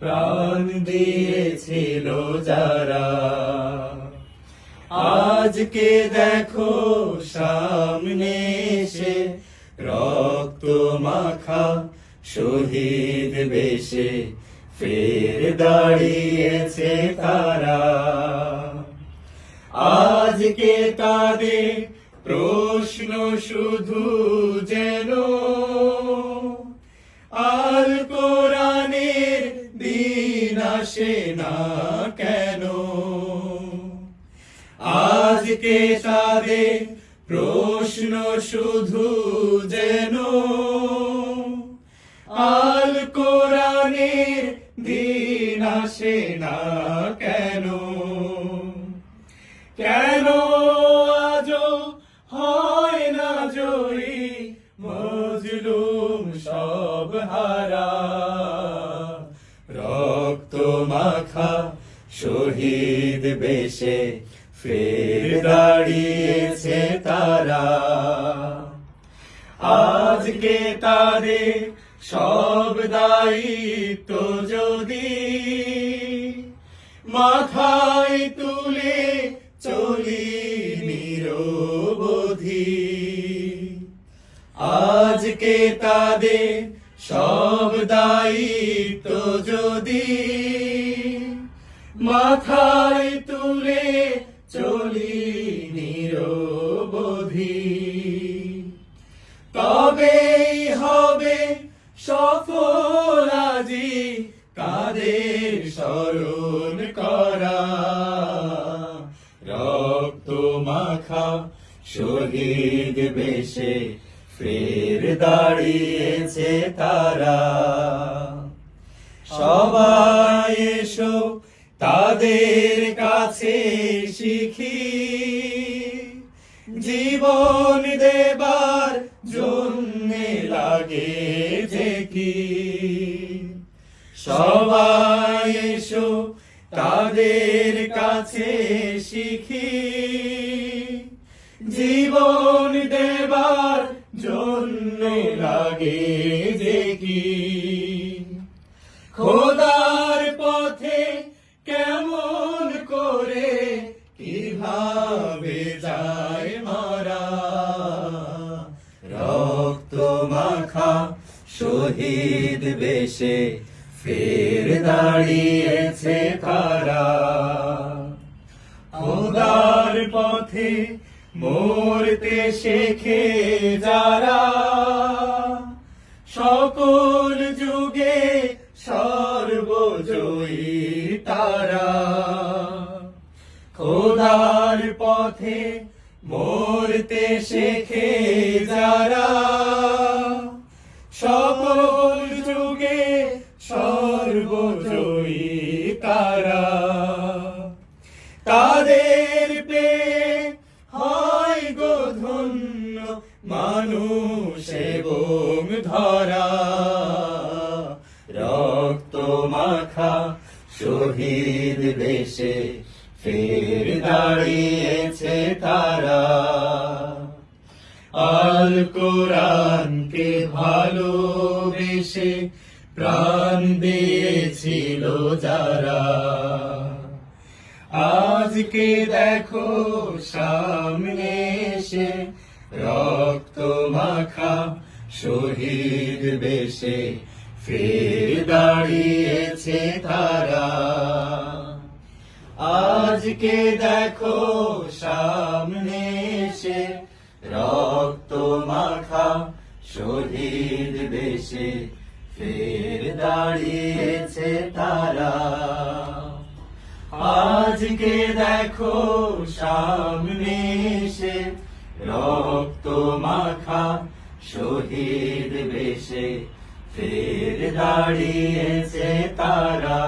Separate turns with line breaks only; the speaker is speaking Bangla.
প্রাণ দিয়েছিল যারা। আজকে দেখো সামনে এসে রক্ত মাখা শহীদ বেশে ফের দাঁড়িয়েছে তারা। আজকে তাদের প্রশ্ন শুধু যেন আর দিন আসে না কেন? আজকে তাদের প্রশ্ন শুধু যেন আল কোরআনের দিন আসে না কেন? কেন আজও হয় না জয়ী মজলুম সব হারা? মাখা, শহীদ বেশে ফের দাঁড়িয়েছে তারা। আজকে তাদের সব দায়িত্ব যদি মাথায় তুলে চলি নিরবধি। আজকে তাদের সব দায়িত্ব যদি মাথায় তুলে চলি নিরবধি। তবেই হবে সফল আজি কাদের স্মরণ করা। রক্ত মাখা শহীদ বেশে ফের দাঁড়িয়েছে তারা। সবাই এসো তাদের কাছে শিখি। জীবন দেবার জন্য লাগে যে কি? সবাই এসো তাদের কাছে শিখি। মাখা, শহীদ বেশে ফের দাঁড়িয়েছে তারা। খোদার পথে মরতে শেখে যারা। সকল যুগে সর্বজয়ী তারা। খোদার পথে মরতে শেখে যারা। তাদের পে হয় গো ধন্য মানুষ এবং ধরা। রক্ত মাখা শহীদ বেশে ফের দাঁড়িয়েছে তারা। আল কোরআনকে ভালোবেসে প্রাণ দিয়েছিল যারা। আজকে দেখো সামনে এসে রক্ত মাখা শহীদ বেশে ফের দাঁড়িয়েছে তারা। আজকে দেখো সামনে এসে রক্ত মাখা শহীদ বেশে ফের দাঁড়িয়েছে তারা। আজকে দেখো সামনে এসে রক্ত মাখা শহীদ বেশে ফের দাঁড়িয়েছে তারা।